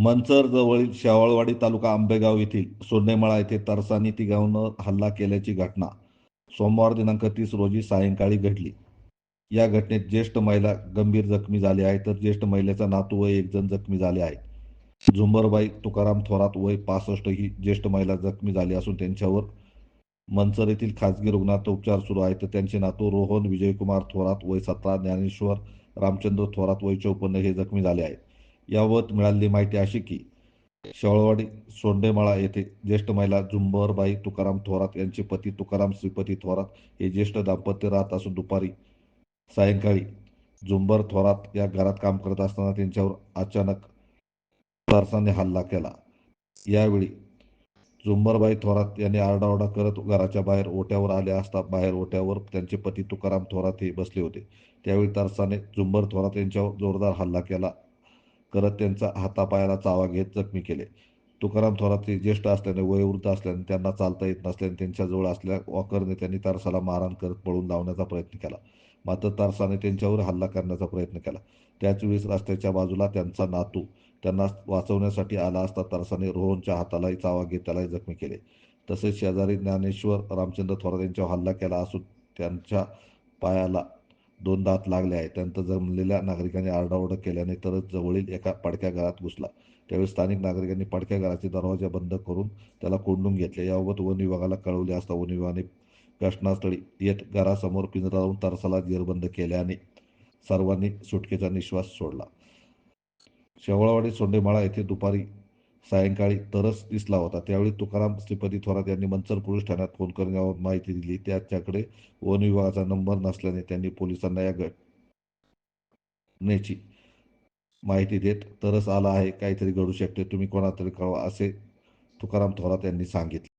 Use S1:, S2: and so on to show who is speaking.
S1: मंचर जवळील शेवाळवाडी तालुका आंबेगाव येथील सोनेमळा येथे तरसानी तिघांवर हल्ला केल्याची घटना. सोमवार दिनांक तीस रोजी सायंकाळी घडली. या घटनेत ज्येष्ठ महिला गंभीर जखमी झाली आहे तर ज्येष्ठ महिलेचा नातू व एक जण जखमी झाले आहे. झुंबरबाई तुकाराम थोरात वय पासष्ट ही ज्येष्ठ महिला जखमी झाली असून त्यांच्यावर मंचर येथील खासगी रुग्णात उपचार सुरू आहेत. तर त्यांचे नातू रोहन विजयकुमार थोरात वय सतरा ज्ञानेश्वर रामचंद्र थोरात वय चौपन्न हे जखमी झाले आहेत. याबाबत मिळालेली माहिती अशी की शेवळवाडी सोंडेमाळा येथे ज्येष्ठ महिला झुंबरबाई तुकाराम थोरात यांचे पती तुकाराम श्रीपती थोरात हे ज्येष्ठ दाम्पत्य राहत असून दुपारी सायंकाळी झुंबर थोरात या घरात काम करत असताना त्यांच्यावर अचानक सरसाने हल्ला केला. यावेळी झुंबरबाई थोरात यांनी आरडाओरडा करत घराच्या बाहेर ओट्यावर आले असता बाहेर ओट्यावर त्यांचे पती तुकाराम थोरात हे बसले होते. त्यावेळी तरसाने झुंबर थोरात यांच्यावर जोरदार हल्ला केला. करत त्यांचा हातापायाला चावा घेत जखमी केले. तुकाराम थोरात हे ज्येष्ठ असल्याने वयोवृद्ध असल्याने त्यांना चालता येत नसल्याने त्यांच्याजवळ असल्या वॉकरने त्यांनी तारसाला मारहाण करत पळून लावण्याचा प्रयत्न केला. मात्र तारसाने त्यांच्यावर हल्ला करण्याचा प्रयत्न केला. त्याच वेळेस रस्त्याच्या बाजूला त्यांचा नातू त्यांना वाचवण्यासाठी आला असता तरसाने रोहनच्या हातालाही चावा घेत त्यालाही जखमी केले. तसेच शेजारी ज्ञानेश्वर रामचंद्र थोरात यांच्यावर हल्ला केला असून त्यांच्या पायाला दोन दात लागले आहेत. त्यानंतर जमलेल्या नागरिकांनी आरडाओरडा केल्याने तरच जवळील एका पडक्या घरात घुसला. त्यावेळी स्थानिक नागरिकांनी पडक्या घराचे दरवाजा बंद करून त्याला कोंडून घेतले. याबाबत वन विभागाला कळवले असता वन विभागाने घटनास्थळी येत घरासमोर पिंजरा लावून तरसाला जेरबंद केल्याने सर्वांनी सुटकेचा निश्वास सोडला. शेवळावाडी सोंडेमाळा येथे दुपारी सायंकाळी तरच दिसला होता. त्यावेळी तुकाराम श्रीपती थोरात यांनी मंचर पोलीस ठाण्यात फोन करून माहिती दिली. त्याच्याकडे वन विभागाचा नंबर नसल्याने त्यांनी पोलिसांना या घटनेची माहिती देत तरच आला आहे काहीतरी घडू शकते तुम्ही कोणातरी कळवा असे तुकाराम थोरात यांनी सांगितले.